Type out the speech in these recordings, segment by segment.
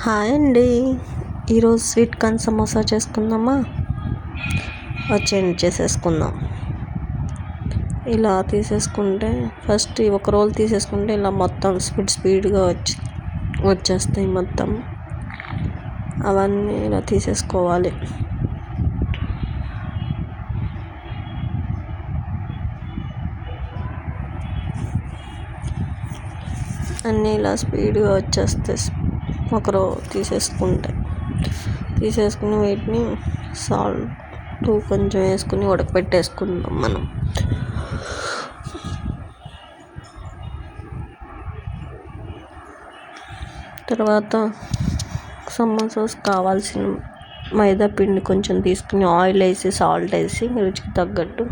Hi అండి. ఈరోజు sweet corn samosa చేసుకుందామా? వచ్చేయండి చేసేసుకుందాం. ఇలా తీసేసుకుంటే ఫస్ట్ ఒక రోల్ తీసేసుకుంటే ఇలా మొత్తం స్పీడ్ స్పీడ్గా వచ్చి వచ్చేస్తాయి మొత్తం. అవన్నీ ఇలా తీసేసుకోవాలి. అన్నీ ఇలా స్పీడ్గా వచ్చేస్తాయి. ఒకరు తీసేసుకుంటే. తీసేసుకుని వీటిని సాల్ట్ కొంచెం వేసుకుని ఉడకపెట్టేసుకుందాం మనం. తర్వాత సమోసాస్ కావాల్సిన మైదా పిండి కొంచెం తీసుకుని ఆయిల్ వేసి సాల్ట్ వేసి రుచికి తగ్గట్టు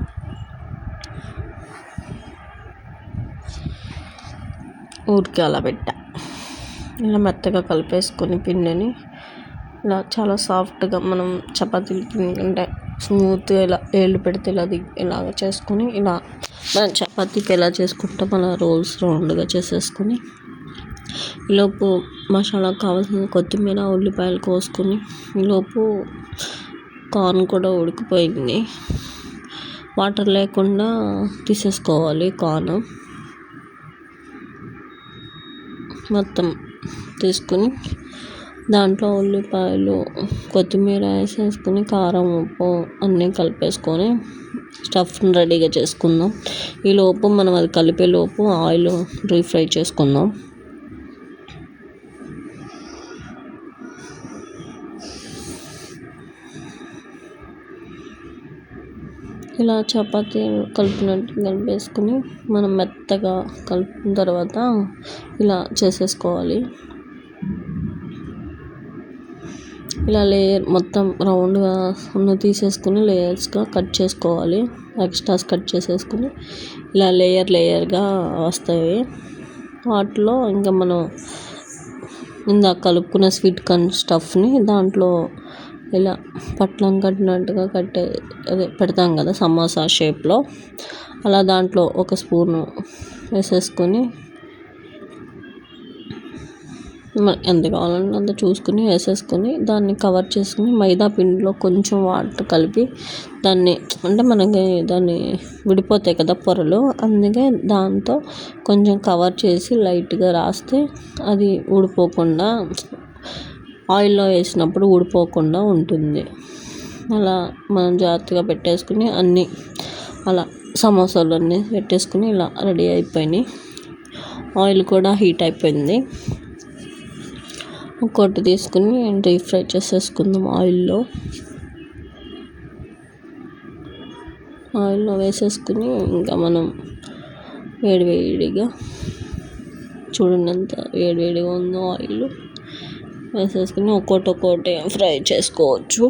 ఊరికే అలా పెట్టా. ఇలా మెత్తగా కలిపేసుకొని పిండిని ఇలా చాలా సాఫ్ట్గా మనం చపాతీలు పిండి అంటే స్మూత్గా ఇలా ఏళ్ళు పెడితే ఇలా ఇలాగ చేసుకొని ఇలా మనం చపాతీకి ఎలా చేసుకుంటాం అలా రోల్స్ రౌండ్గా చేసేసుకొని ఈలోపు మసాలా కావాల్సిన కొత్తిమీర ఉల్లిపాయలు కోసుకొని ఈలోపు కార్న్ కూడా ఉడికిపోయింది. వాటర్ లేకుండా తీసేసుకోవాలి కార్న్. మొత్తం తీసుకుని దాంట్లో ఉల్లిపాయలు కొత్తిమీర వేసేసుకుని కారం ఉప్పు అన్నీ కలిపేసుకొని స్టఫ్ని రెడీగా చేసుకుందాం. ఈలోపు మనం అది కలిపే లోపు ఆయిల్ డీప్ ఫ్రై చేసుకుందాం. ఇలా చపాతి కలిపినట్టు కలిపేసుకుని మనం మెత్తగా కలిపిన తర్వాత ఇలా చేసేసుకోవాలి. ఇలా లేయర్ మొత్తం రౌండ్గా ఉన్న తీసేసుకుని లేయర్స్గా కట్ చేసుకోవాలి. ఎక్స్ట్రాస్ కట్ చేసేసుకుని ఇలా లేయర్ లేయర్గా వస్తాయి. వాటిలో ఇంకా మనం ఇందాక కలుపుకున్న స్వీట్ కార్న్ స్టఫ్ని దాంట్లో ఇలా పట్లం కట్టినట్టుగా కట్టే అదే పెడతాం కదా సమోసా షేప్లో. అలా దాంట్లో ఒక స్పూను వేసేసుకొని ఎంత కావాలంటే అంత చూసుకుని వేసేసుకొని దాన్ని కవర్ చేసుకుని మైదా పిండిలో కొంచెం వాటర్ కలిపి దాన్ని అంటే మనకి దాన్ని విడిపోతాయి కదా పొరలు అందుకే దాంతో కొంచెం కవర్ చేసి లైట్గా రాస్తే అది ఊడిపోకుండా ఆయిల్లో వేసినప్పుడు ఊడిపోకుండా ఉంటుంది. అలా మనం జాగ్రత్తగా పెట్టేసుకుని అన్నీ అలా సమోసాలు అన్నీ పెట్టేసుకుని ఇలా రెడీ అయిపోయినాయి. ఆయిల్ కూడా హీట్ అయిపోయింది. ఒక్కొక్కటి తీసుకుని డీప్ ఫ్రై చేసేసుకుందాం ఆయిల్లో. ఆయిల్లో వేసేసుకుని ఇంకా మనం వేడివేడిగా చూడండి ఎంత వేడివేడిగా ఉందో ఆయిల్. వేసేసుకుని ఒక్కోటి ఒక్కోటి ఫ్రై చేసుకోవచ్చు.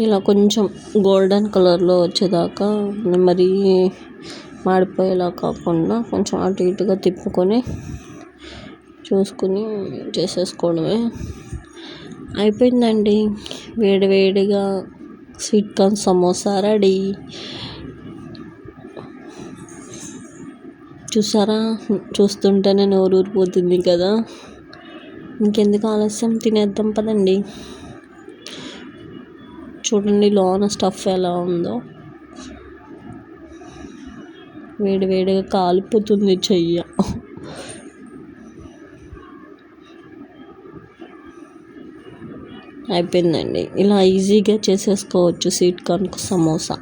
ఇలా కొంచెం గోల్డెన్ కలర్లో వచ్చేదాకా మరీ మాడిపోయేలా కాకుండా కొంచెం అటు ఇటుగా తిప్పుకొని చూసుకుని చేసేసుకోవడమే అయిపోయిందండి. వేడివేడిగా స్వీట్ కార్న్ సమోసా రెడీ చూసారా? చూస్తుంటేనే నోరు ఊరిపోతుంది కదా. ఇంకెందుకు ఆలస్యం? తినేద్దాం పదండి. చూడండి లోన స్టఫ్ ఎలా ఉందో. వేడి వేడిగా కాలిపోతుంది చెయ్య. అయిపోయిందండి. ఇలా ఈజీగా చేసేసుకోవచ్చు. Sweet corn samosa.